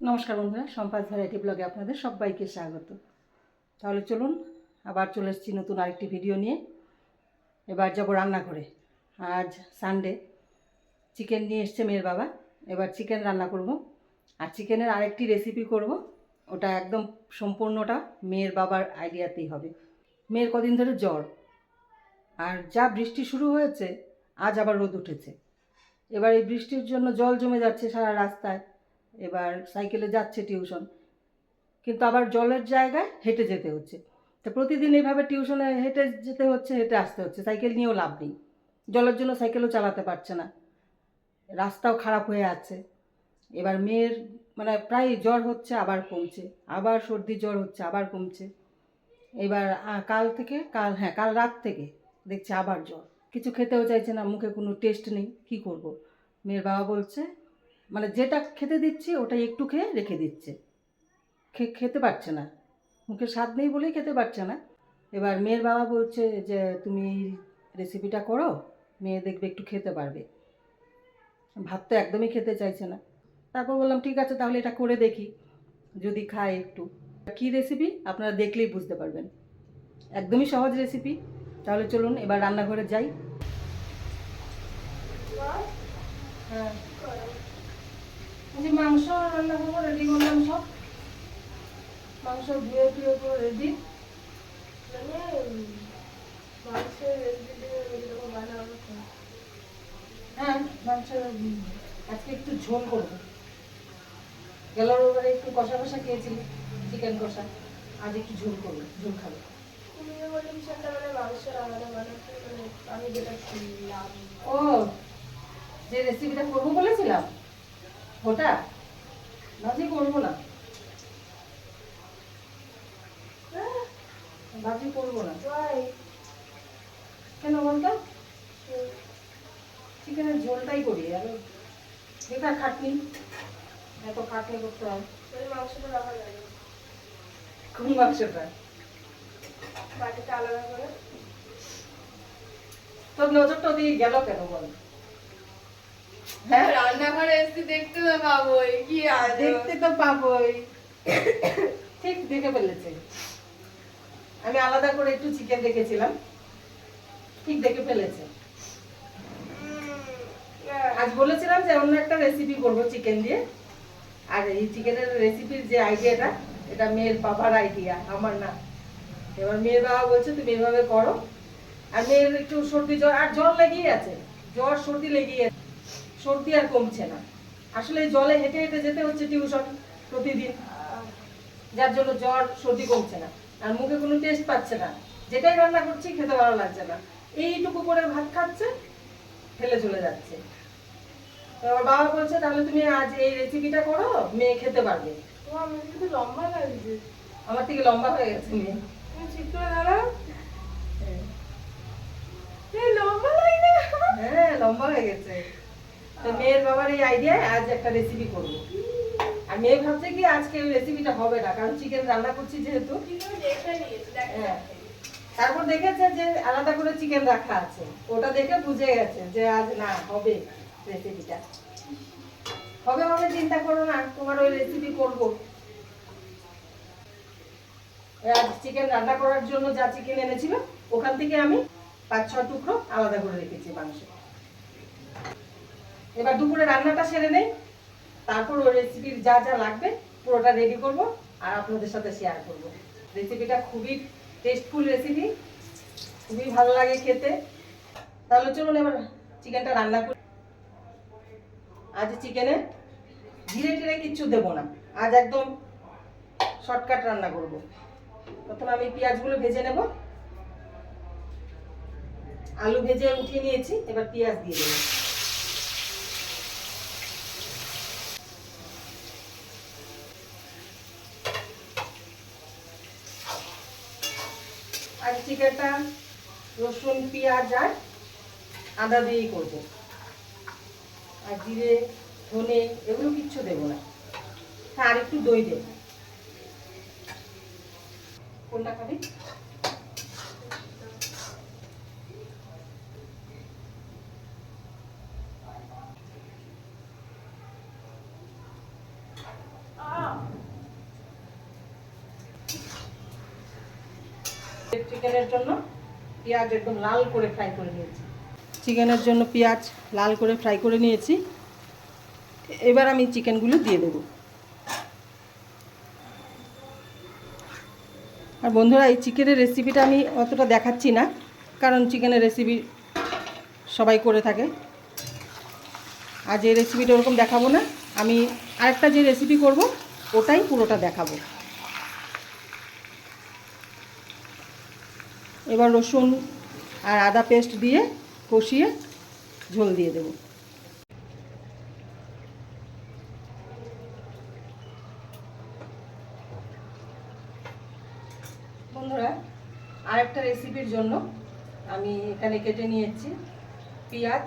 নমস্কার বন্ধুরা, সম্পাদ ভ্যারাইটি ব্লগে আপনাদের সবাইকে স্বাগত। তাহলে চলুন, আবার চলে এসেছি নতুন আরেকটি ভিডিও নিয়ে। এবার যাব রান্না করে আজ সানডে চিকেন নিয়ে এসছে মেয়ের বাবা। এবার চিকেন রান্না করব। আর চিকেনের আরেকটি রেসিপি করব। ওটা একদম সম্পূর্ণটা মেয়ের বাবার আইডিয়াতেই হবে। মেয়ের কদিন ধরে জ্বর। আর যা বৃষ্টি শুরু হয়েছে, আজ আবার রোদ উঠেছে। এবার এই বৃষ্টির জন্য জল জমে যাচ্ছে সারা রাস্তায়। এবার সাইকেলে যাচ্ছে টিউশন। কিন্তু আবার জলের জায়গায় হেঁটে যেতে হচ্ছে। তো প্রতিদিন এইভাবে টিউশনে হেঁটে যেতে হচ্ছে, হেঁটে আসতে হচ্ছে। সাইকেল নিয়েও লাভ নেই। জলের জন্য সাইকেলও চালাতে পারছে না। রাস্তাও খারাপ হয়ে আছে। এবার মেয়ের মানে প্রায় জ্বর হচ্ছে, আবার কমছে। আবার সর্দি জ্বর হচ্ছে, আবার কমছে। এবার কাল থেকে, কাল হ্যাঁ কাল রাত থেকে দেখছি আবার জ্বর। কিছু খেতেও চাইছে না, মুখে কোনো টেস্ট নেই। কি করব? মেয়ের বাবা বলছে মানে যেটা খেতে দিচ্ছি ওটা একটু খেয়ে রেখে দিচ্ছে। খেতে পারছে না। মুখে স্বাদ নেই বলেই খেতে পারছে না। এবার মেয়ের বাবা বলছে যে, তুমি এই রেসিপিটা করো, মেয়ে দেখবে একটু খেতে পারবে। ভাত তো একদমই খেতে চাইছে না। তারপর বললাম, ঠিক আছে, তাহলে এটা করে দেখি। যদি খায় একটু। কী রেসিপি আপনারা দেখলেই বুঝতে পারবেন। একদমই সহজ রেসিপি তাহলে চলুন, এবার রান্নাঘরে যাই। হ্যাঁ। যে মাংস রান্না করব রেডি করলাম সব। মাংস ধুয়ে টুয়ে পুরো রেডি হ্যাঁ মাংস আজকে একটু ঝোল করব। গেল রোববারে একটু কষা কষা খেয়েছিলি চিকেন কষা। আজ একটু ঝোল করব ঝোল খাব। ও যে রেসিপিটা করব বলেছিলাম? ওটা? ভাজি করব না। ভাজি করব না। কেন বলতো? চিকেনের ঝোলটাই করি আর বেকার খাটনি। এত খাটনি করতে হয়। কোন মাংসটা? তোর নজরটা দিয়ে গেল কেন বল? হ্যাঁ? রান্নাঘরে এসে দেখতে তো পাবোই কি আছে দেখতে তো পাবোই। ঠিক দেখে ফেলেছে। আমি আলাদা করে একটু চিকেন রেখেছিলাম ঠিক দেখে ফেলেছে। আজ বলেছিলাম যে অন্য একটা রেসিপি করব চিকেন দিয়ে। আর এই চিকেনের রেসিপির যে আইডিয়াটা এটা মেয়ের বাবার আইডিয়া আমার না। এবার মেয়ের বাবা বলছে তুমি এভাবে করো। আর মেয়ের একটু সর্দি জ্বর আর জ্বর লেগেই আছে। জ্বর সর্দি লেগেই সর্দি আর কমছে না। আসলে জলে হেঁটে হেঁটে যেতে হচ্ছে টিউশন প্রতিদিন যার জন্য জ্বর সর্দি কমছে না। আর মুখে কোনো টেস্ট পাচ্ছে না। যেটাই রান্না করছি খেতে ভালো লাগছে না। এইটুকু করে ভাত খাচ্ছে ফেলে চলে যাচ্ছে। আমার বাবা বলছে তাহলে তুমি আজ এই রেসিপিটা করো মেয়ে খেতে পারবে। লম্বা লাগছে আমার থেকে লম্বা হয়ে গেছে মেয়ে। ঠিক করে দাঁড়াও। লম্বা লাগে না। হ্যাঁ লম্বা হয়ে গেছে। তো মেয়ের বাবার এই আইডিয়ায় আজ একটা রেসিপি করব। আর মেয়ে ভাবছে কি আজকে রেসিপিটা হবে না, কারণ চিকেন রান্না করছি যেহেতু। হ্যাঁ। তারপর দেখেছে যে আলাদা করে চিকেন রাখা আছে। ওটা দেখে বুঝে গেছে যে আজ না, হবে রেসিপিটা হবে হবে চিন্তা করো না, তোমার ওই রেসিপি করব। আজ চিকেন রান্না করার জন্য যা চিকেন এনেছিল, ওখান থেকে আমি পাঁচ ছ টুকরো আলাদা করে রেখেছি মাংস। এবার দুপুরে রান্নাটা সেরে নেই। তারপর ওই রেসিপির যা যা লাগবে, পুরোটা রেডি করব আর আপনাদের সাথে শেয়ার করব। রেসিপিটা খুবই টেস্টফুল রেসিপি খুবই ভালো লাগে খেতে। তাহলে চলুন এবার চিকেনটা রান্না করি। আজ চিকেনে জিরে টিরে কিচ্ছু দেবো না। আজ একদম শর্টকাট রান্না করব। প্রথমে আমি পেঁয়াজগুলো ভেজে নেব। আলু ভেজে উঠিয়ে নিয়েছি, এবার পেঁয়াজ দিয়ে দেবো। আর চিকেনটা রসুন, পেঁয়াজ আর আদা দিয়েই করব। আর জিরে, ধনে এগুলো কিচ্ছু দেবো না। হ্যাঁ আর একটু দই দেবো। কোনটা খাবি? চিকেনের জন্য পেঁয়াজ একদম লাল করে ফ্রাই করে নিয়েছি। চিকেনের জন্য পেঁয়াজ লাল করে ফ্রাই করে নিয়েছি। এবার আমি চিকেনগুলো দিয়ে দেবো। আর বন্ধুরা, এই চিকেনের রেসিপিটা আমি অতটা দেখাচ্ছি না, কারণ চিকেনের রেসিপি সবাই করে থাকে। আর যে রেসিপিটা ওরকম দেখাবো না। আমি আরেকটা যে রেসিপি করব, ওটাই পুরোটা দেখাবো। এবার রসুন আর আদা পেস্ট দিয়ে কষিয়ে ঝোল দিয়ে দেব। বন্ধুরা, আরেকটা রেসিপির জন্য আমি এখানে কেটে নিয়েছি পেঁয়াজ,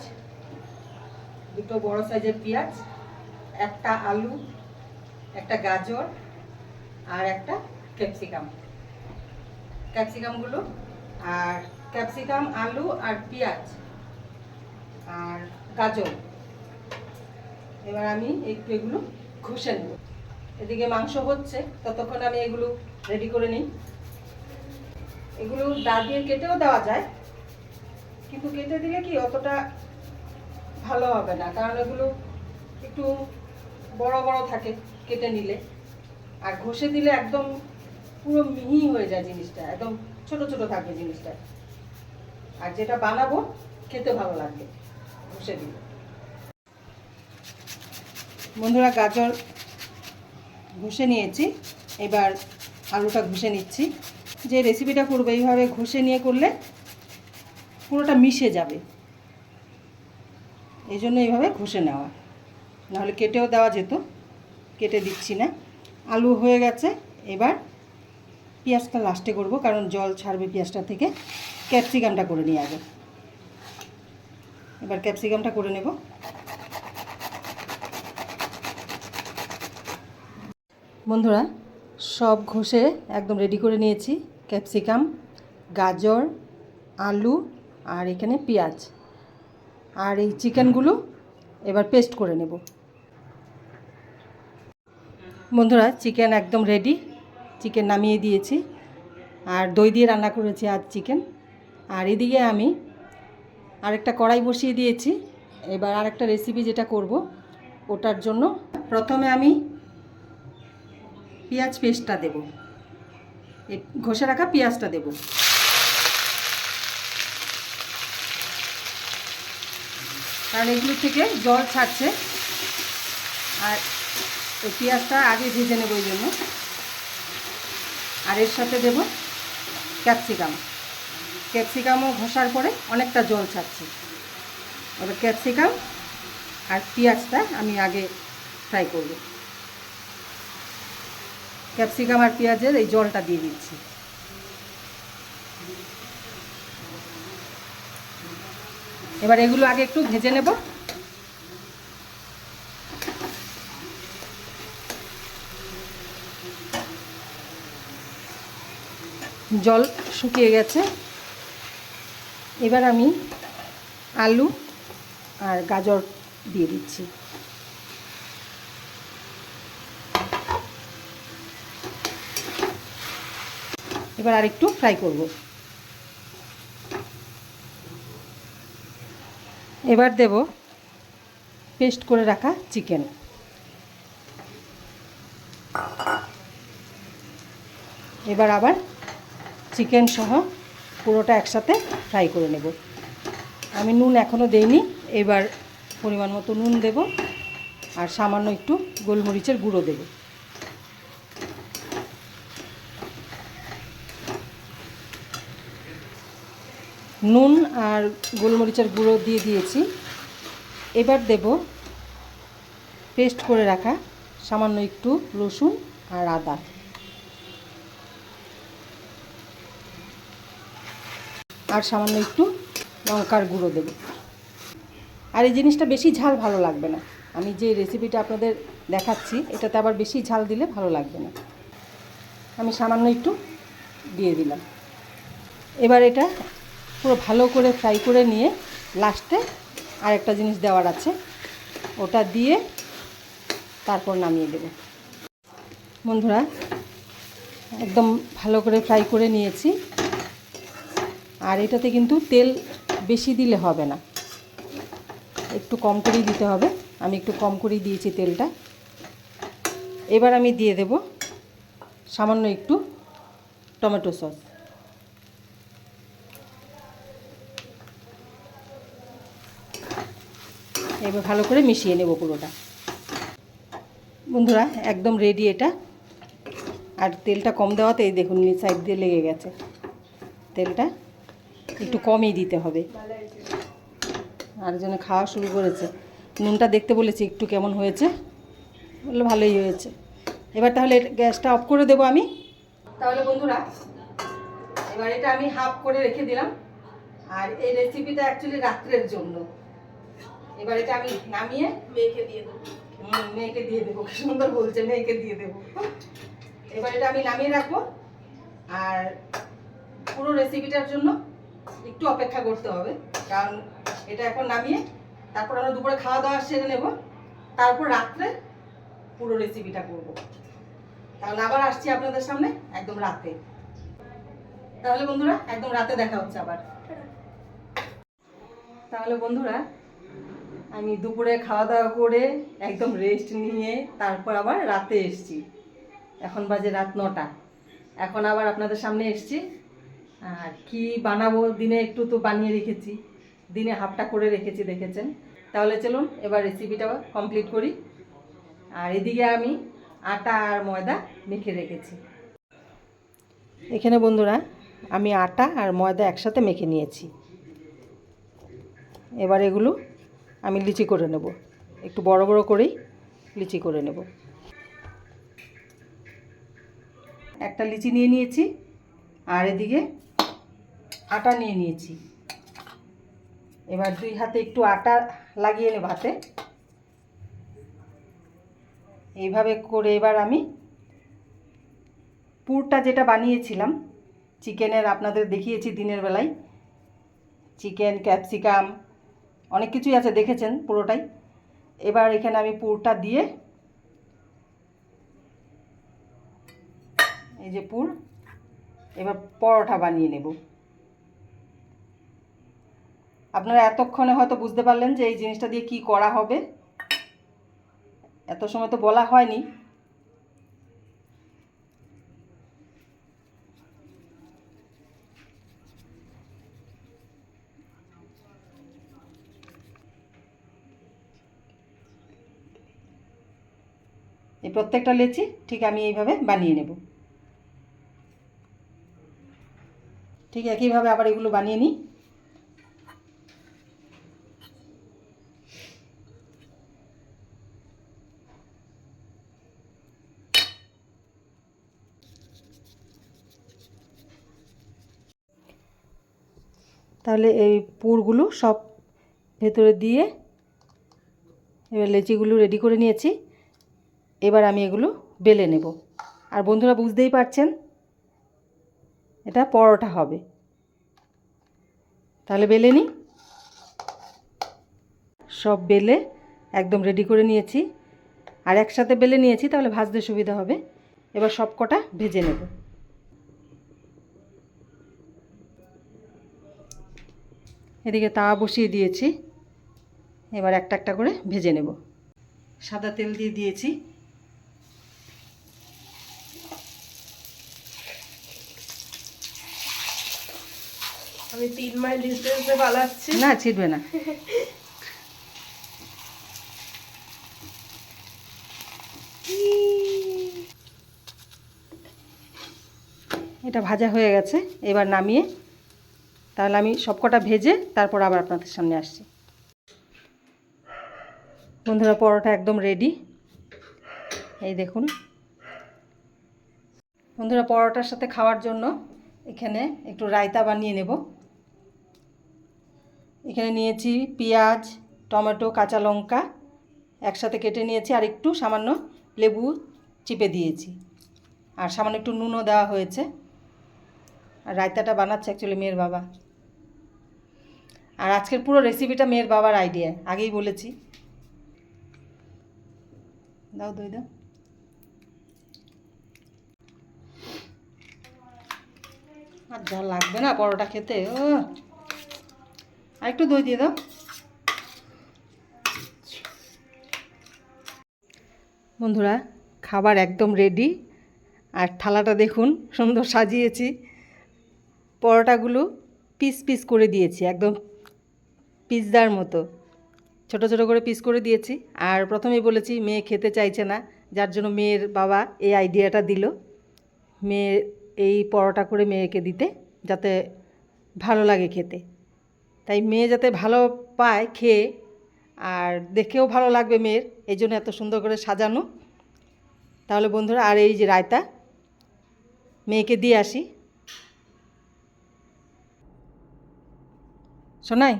দুটো বড় সাইজের পেঁয়াজ, একটা আলু, একটা গাজর আর একটা ক্যাপসিকাম। ক্যাপসিকামগুলো আর ক্যাপসিকাম, আলু আর পেঁয়াজ আর গাজর। এবার আমি একটু এগুলো ঘষে নেব। এদিকে মাংস হচ্ছে, ততক্ষণ আমি এগুলো রেডি করে নিই। এগুলো দা দিয়ে কেটেও দেওয়া যায়, কিন্তু কেটে দিলে কি অতটা ভালো হবে না, কারণ এগুলো একটু বড় বড় থাকে কেটে নিলে। আর ঘষে দিলে একদম পুরো মিহি হয়ে যায় জিনিসটা, একদম ছোট ছোট থাকবে জিনিসটা। আর যেটা বানাবো খেতে ভালো লাগবে ঘষে দিলে। বন্ধুরা, গাজর ঘষে নিয়েছি। এবার আলুটা ঘষে নিচ্ছি। যে রেসিপিটা করব, এইভাবে ঘষে নিয়ে করলে পুরোটা মিশে যাবে। এই জন্য এইভাবে ঘষে নেওয়া। নাহলে কেটেও দেওয়া যেত, কেটে দিচ্ছি না। আলু হয়ে গেছে, এবার পেঁয়াজটা লাস্টে করব, কারণ জল ছাড়বে পেঁয়াজটা থেকে। ক্যাপসিকামটা করে নিই আগে। এবার ক্যাপসিকামটা করে নেব। বন্ধুরা, সব ঘষে একদম রেডি করে নিয়েছি। ক্যাপসিকাম, গাজর, আলু, আর এখানে পেঁয়াজ। আর এই চিকেনগুলো এবার পেস্ট করে নেব। বন্ধুরা, চিকেন একদম রেডি চিকেন নামিয়ে দিয়েছি। আর দই দিয়ে রান্না করেছি আজ চিকেন। আর এদিকে আমি আরেকটা কড়াই বসিয়ে দিয়েছি। এবার আরেকটা রেসিপি যেটা করব, ওটার জন্য প্রথমে আমি পেঁয়াজ পেস্টটা দেব। ঘষে রাখা পেঁয়াজটা দেব। কারণ এগুলো থেকে জল ছাড়ছে। আর পেঁয়াজটা আগে ভেজে নেব ওই জন্য। আর এর সাথে দেব ক্যাপসিকাম। ক্যাপসিকামও ঘষার পরে অনেকটা জল ছাড়ছে। এবার ক্যাপসিকাম আর পেঁয়াজটা আমি আগে ফ্রাই করব। ক্যাপসিকাম আর পেঁয়াজের এই জলটা দিয়ে দিচ্ছি। এবার এগুলো আগে একটু ভেজে নেব। জল শুকিয়ে গেছে। এবার আমি আলু আর গাজর দিয়ে দিচ্ছি। এবার আরেকটু ফ্রাই করব। এবার দেব পেস্ট করে রাখা চিকেন এবার আবার চিকেন সহ পুরোটা একসাথে ফ্রাই করে নেব। আমি নুন এখনও দেইনি, এবার পরিমাণ মতো নুন দেব আর সামান্য একটু গোলমরিচের গুঁড়ো দেব। নুন আর গোলমরিচের গুঁড়ো দিয়ে দিয়েছি। এবার দেব পেস্ট করে রাখা সামান্য একটু রসুন আর আদা। আর সামান্য একটু লঙ্কার গুঁড়ো দেব। আর এই জিনিসটা বেশি ঝাল ভালো লাগবে না। আমি যে রেসিপিটা আপনাদের দেখাচ্ছি, এটাতে আবার বেশি ঝাল দিলে ভালো লাগবে না। আমি সামান্য একটু দিয়ে দিলাম। এবার এটা পুরো ভালো করে ফ্রাই করে নিয়ে লাস্টে আরেকটা জিনিস দেওয়ার আছে। ওটা দিয়ে তারপর নামিয়ে দেব। বন্ধুরা, একদম ভালো করে ফ্রাই করে নিয়েছি। আর এটাতে কিন্তু তেল বেশি দিলে হবে না। একটু কম করেই দিতে হবে। আমি একটু কম করেই দিয়েছি তেলটা। এবার আমি দিয়ে দেব সামান্য একটু টমেটো সস। এবার ভালো করে মিশিয়ে নেব পুরোটা। বন্ধুরা, একদম রেডি এটা। আর তেলটা কম দেওয়াতে এই দেখুন সাইড দিয়ে লেগে গেছে। তেলটা একটু কমই দিতে হবে। আর জন্য খাওয়া শুরু করেছে। নুনটা দেখতে বলেছি একটু কেমন হয়েছে? বলল ভালোই হয়েছে। এবার তাহলে গ্যাসটা অফ করে দেবো আমি। তাহলে বন্ধুরা এবার এটা আমি হাফ করে রেখে দিলাম। আর এই রেসিপিটা অ্যাকচুয়ালি রাত্রের জন্য। এবার এটা আমি নামিয়ে মেয়েকে দিয়ে দেবো। হুম, মেয়েকে দিয়ে দেবো। কি সুন্দর বলছে মেয়েকে দিয়ে দেবো। এবার এটা আমি নামিয়ে রাখব। আর পুরো রেসিপিটার জন্য একটু অপেক্ষা করতে হবে, কারণ এটা এখন নামিয়ে তারপর আমরা দুপুরে খাওয়া দাওয়া সেরে নেব। তারপর রাত্রে পুরো রেসিপিটা করব। তাহলে আবার আসছি আপনাদের সামনে একদম রাতে। তাহলে বন্ধুরা, একদম রাতে দেখা হচ্ছে আবার। তাহলে বন্ধুরা, আমি দুপুরে খাওয়া দাওয়া করে একদম রেস্ট নিয়ে তারপর আবার রাতে এসছি। এখন বাজে রাত নটা। এখন আবার আপনাদের সামনে এসছি। আর কি বানাবো? দিনে একটু তো বানিয়ে রেখেছি। দিনে হাফটা করে রেখেছি, দেখেছেন? তাহলে চলুন, এবার রেসিপিটা কমপ্লিট করি। আর এদিকে আমি আটা আর ময়দা মেখে রেখেছি। এখানে বন্ধুরা, আমি আটা আর ময়দা একসাথে মেখে নিয়েছি। এবার এগুলো আমি লিচি করে নেব। একটু বড় বড় করেই লিচি করে নেব। একটা লিচি নিয়ে নিয়েছি। আর এদিকে আটা নিয়ে নিয়েছি। এবার দুই হাতে একটু আটা লাগিয়ে নেব হাতে। এইভাবে করে এবার আমি পুরটা যেটা বানিয়েছিলাম, চিকেনের আপনাদের দেখিয়েছি দিনের বেলায়। চিকেন, ক্যাপসিকাম, অনেক কিছুই আছে দেখেছেন পুরোটাই। এবার এখানে আমি পুরটা দিয়ে এই যে পুর, এবার পরোটা বানিয়ে নেব। আপনারা এতক্ষণে হয়তো বুঝতে পারলেন যে এই জিনিসটা দিয়ে কি করা হবে। এত সময় তো বলা হয়নি। এই প্রত্যেকটা লেচি ঠিক আমি এইভাবে বানিয়ে নেব। ঠিক একইভাবে আবার এগুলো বানিয়ে নিই। তাহলে এই পুরগুলো সব ভেতরে দিয়ে এবার লেচিগুলো রেডি করে নিয়েছি। এবার আমি এগুলো বেলে নেব। আর বন্ধুরা বুঝতেই পারছেন, এটা পরোটা হবে। তাহলে বেলে নিই। সব বেলে একদম রেডি করে নিয়েছি। আর একসাথে বেলে নিয়েছি, তাহলে ভাজতে সুবিধা হবে। এবার সব কটা ভেজে নেব। এদিকে তাওয়া বসিয়ে দিয়েছি। এবার একটা একটা করে ভেজে নেব। সাদা তেল দিয়ে দিয়েছি। আমি তিন মাইল ডিস্টেন্সে পালাচ্ছি। না ছিটবে না। এটা ভাজা হয়ে গেছে। এবার নামিয়ে তাহলে আমি সবকটা ভেজে তারপর আবার আপনাদের সামনে আসছি। বন্ধুরা, পরোটা একদম রেডি এই দেখুন। বন্ধুরা, পরোটার সাথে খাওয়ার জন্য এখানে একটু রায়তা বানিয়ে নেব। এখানে নিয়েছি পেঁয়াজ, টমেটো, কাঁচা লঙ্কা একসাথে কেটে নিয়েছি আর একটু সামান্য লেবু চিপে দিয়েছি। আর সামান্য একটু নুনও দেওয়া হয়েছে। আর রায়তাটা বানাচ্ছে অ্যাকচুয়ালি মেয়ের বাবা। আর আজকের পুরো রেসিপিটা মেয়ের বাবার আইডিয়া আগেই বলেছি। দাও, দই দাও। আর যা লাগবে না পরোটা খেতে, ও। আর একটু দই দিয়ে দাও। বন্ধুরা, খাবার একদম রেডি আর থালাটা দেখুন, সুন্দর সাজিয়েছি। পরোটাগুলো পিস পিস করে দিয়েছি, একদম পিৎজার মতো। ছোট ছোট করে পিস করে দিয়েছি। আর প্রথমেই বলেছি, মেয়ে খেতে চাইছে না। যার জন্য মেয়ের বাবা এই আইডিয়াটা দিল। মেয়ে এই পরোটা করে মেয়েকে দিতে, যাতে ভালো লাগে খেতে। তাই মেয়ে যাতে ভালো পায় খেয়ে, আর দেখেও ভালো লাগবে মেয়ের, এই জন্য এত সুন্দর করে সাজানো। তাহলে বন্ধুরা, আর এই যে রায়তা, মেয়েকে দিয়ে আসি। শোনাই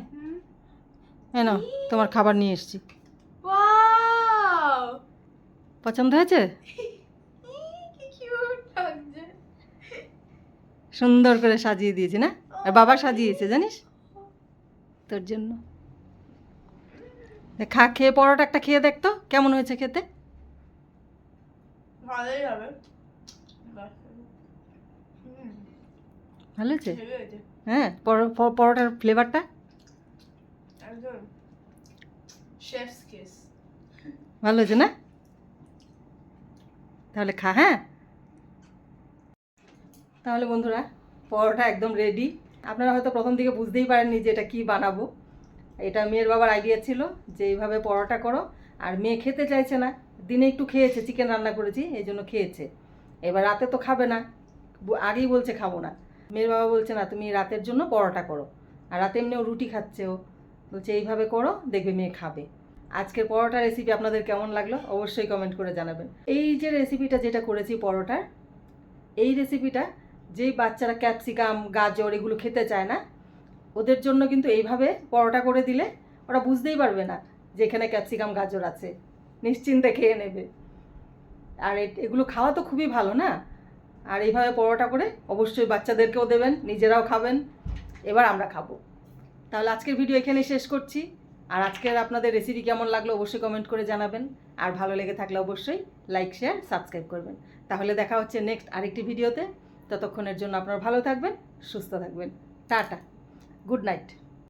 না তোমার খাবার নিয়ে এসেছি। পছন্দ হয়েছে? সুন্দর করে সাজিয়ে দিয়েছি না? আর বাবা সাজিয়েছে জানিস? তোর জন্য। খা খেয়ে পরোটা একটা খেয়ে দেখতো কেমন হয়েছে খেতে? ভালোই হবে। ভালো হয়েছে? হ্যাঁ পরোটার ফ্লেভারটা শেফস কিস ভালো হয়েছে না? তাহলে খা হ্যাঁ? তাহলে বন্ধুরা, পরোটা একদম রেডি আপনারা হয়তো প্রথম দিকে বুঝতেই পারেননি যে এটা কী বানাবো। এটা মেয়ের বাবার আইডিয়া ছিল যে এইভাবে পরোটা করো। আর মেয়ে খেতে চাইছে না। দিনে একটু খেয়েছে চিকেন রান্না করেছি, এই জন্য খেয়েছে। এবার রাতে তো খাবে না। আগেই বলছে খাব না। মেয়ের বাবা বলছে, না, তুমি রাতের জন্য পরোটা করো। আর রাতে এমনিও রুটি খাচ্ছে ও। বলছে, এইভাবে করো, দেখবে মেয়ে খাবে। আজকের পরোটা রেসিপি আপনাদের কেমন লাগল অবশ্যই কমেন্ট করে জানাবেন। এই যে রেসিপিটা যেটা করেছি পরোটার, এই রেসিপিটা যেই বাচ্চারা ক্যাপসিকাম গাজর এগুলো খেতে চায় না, ওদের জন্য কিন্তু এইভাবে পরোটা করে দিলে ওরা বুঝতেই পারবে না যে এখানে ক্যাপসিকাম গাজর আছে। নিশ্চিন্তে খেয়ে নেবে। আর এগুলো খাওয়া তো খুবই ভালো না? আর এইভাবে পরোটা করে অবশ্যই বাচ্চাদেরকেও দেবেন, নিজেরাও খাবেন। এবার আমরা খাব। তাহলে আজকের ভিডিও এখানে শেষ করছি। আর আজকের আপনাদের রেসিপি কেমন লাগল অবশ্যই কমেন্ট করে জানাবেন। আর ভালো লেগে থাকলে অবশ্যই লাইক শেয়ার সাবস্ক্রাইব করবেন। তাহলে দেখা হচ্ছে নেক্সট আরেকটি ভিডিওতে ততক্ষণের জন্য আপনারা ভালো থাকবেন, সুস্থ থাকবেন। টাটা। Good night